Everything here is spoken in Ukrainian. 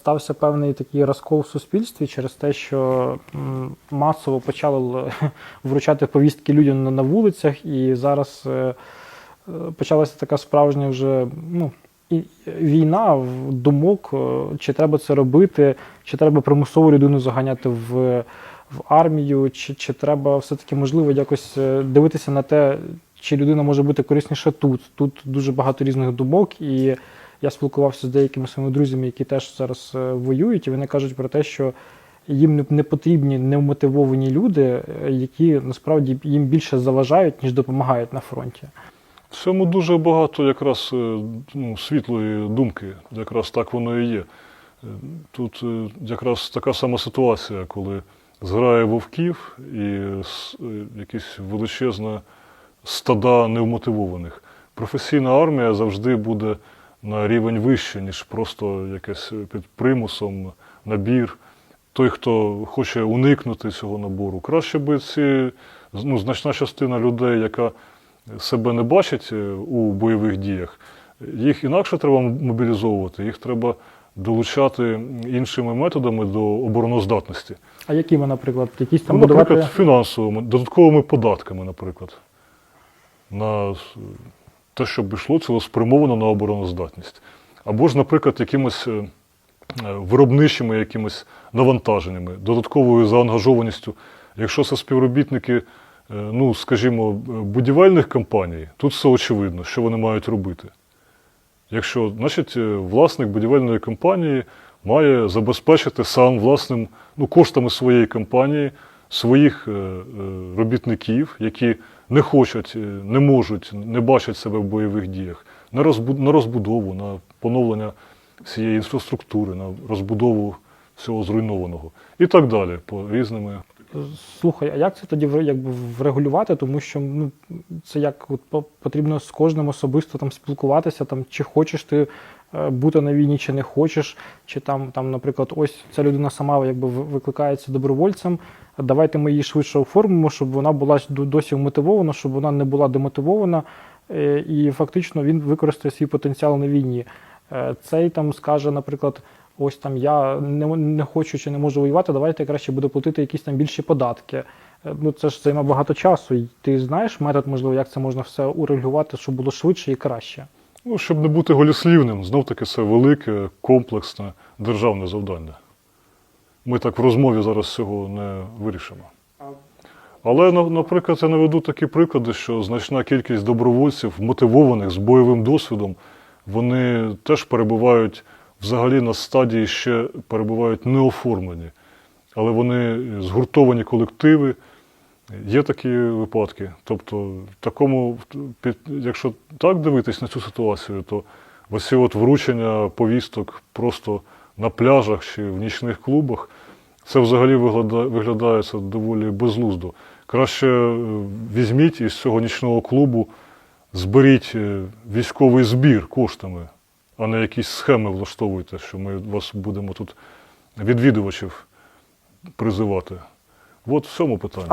Стався певний такий розкол в суспільстві через те, що масово почали вручати повістки людям на, вулицях, і зараз е, е, почалася така справжня вже ну, війна думок, е, чи треба це робити, чи треба примусово людину заганяти в, в армію, чи, чи треба все-таки можливо якось дивитися на те, чи людина може бути корисніша тут. Тут дуже багато різних думок, і я спілкувався з деякими своїми друзями, які теж зараз е, воюють, і вони кажуть про те, що їм не- потрібні невмотивовані люди, е, які насправді їм більше заважають, ніж допомагають на фронті. В цьому дуже багато якраз е, ну, світлої думки, якраз так воно і є. Тут якраз така сама ситуація, коли зграє вовків і якісь величезна стада невмотивованих. Професійна армія завжди буде на рівень вище, ніж просто якесь під примусом набір. Той, хто хоче уникнути цього набору, краще би ці ну, значна частина людей, яка себе не бачить е, у бойових діях, їх інакше треба мобілізовувати, їх треба долучати іншими методами до обороноздатності. А якими, наприклад, якісь там Ну, будувати наприклад, фінансовими, додатковими податками, наприклад, на те, щоб йшло цілеспрямовано на обороноздатність. Або ж, наприклад, якимось е, е, виробничими якимось навантаженнями, додатковою заангажованістю. Якщо це співробітники, е, ну, скажімо, будівельних компаній, тут все очевидно, що вони мають робити. Якщо, значить, власник будівельної компанії має забезпечити сам власним ну, коштами своєї компанії своїх е, е, робітників, які не хочуть, е, не можуть, не бачать себе в бойових діях, на, розбу- на розбудову, на поновлення всієї інфраструктури, на розбудову всього зруйнованого і так далі по різними. Слухай, а як це тоді якби врегулювати? Тому що ну, це як от, по- потрібно з кожним особисто там спілкуватися, там, чи хочеш ти бути на війні, чи не хочеш, чи там, там, наприклад, ось ця людина сама якби викликається добровольцем. Давайте ми її швидше оформимо, щоб вона була досі мотивована, щоб вона не була демотивована, е, і фактично він використає свій потенціал на війні. Е, Цей там скаже, наприклад, ось там я не, не хочу чи не можу воювати, давайте я краще буду платити якісь там більші податки. Е, Ну це ж займе багато часу. Ти знаєш метод, можливо, як це можна все урегулювати, щоб було швидше і краще. Ну, щоб не бути голіслівним, знов таки це велике, комплексне державне завдання. Ми так в розмові зараз цього не вирішимо. Але, наприклад, я наведу такі приклади, що значна кількість добровольців, мотивованих з бойовим досвідом, вони теж перебувають взагалі на стадії ще перебувають неоформлені. Але вони згуртовані колективи. Є такі випадки. Тобто, такому, якщо так дивитись на цю ситуацію, то ось от вручення повісток просто на пляжах чи в нічних клубах, це взагалі виглядає, виглядає доволі безлуздо. Краще е, візьміть із цього нічного клубу, зберіть е, військовий збір коштами, а не якісь схеми влаштовуйте, що ми вас будемо тут відвідувачів призивати. От в цьому питання.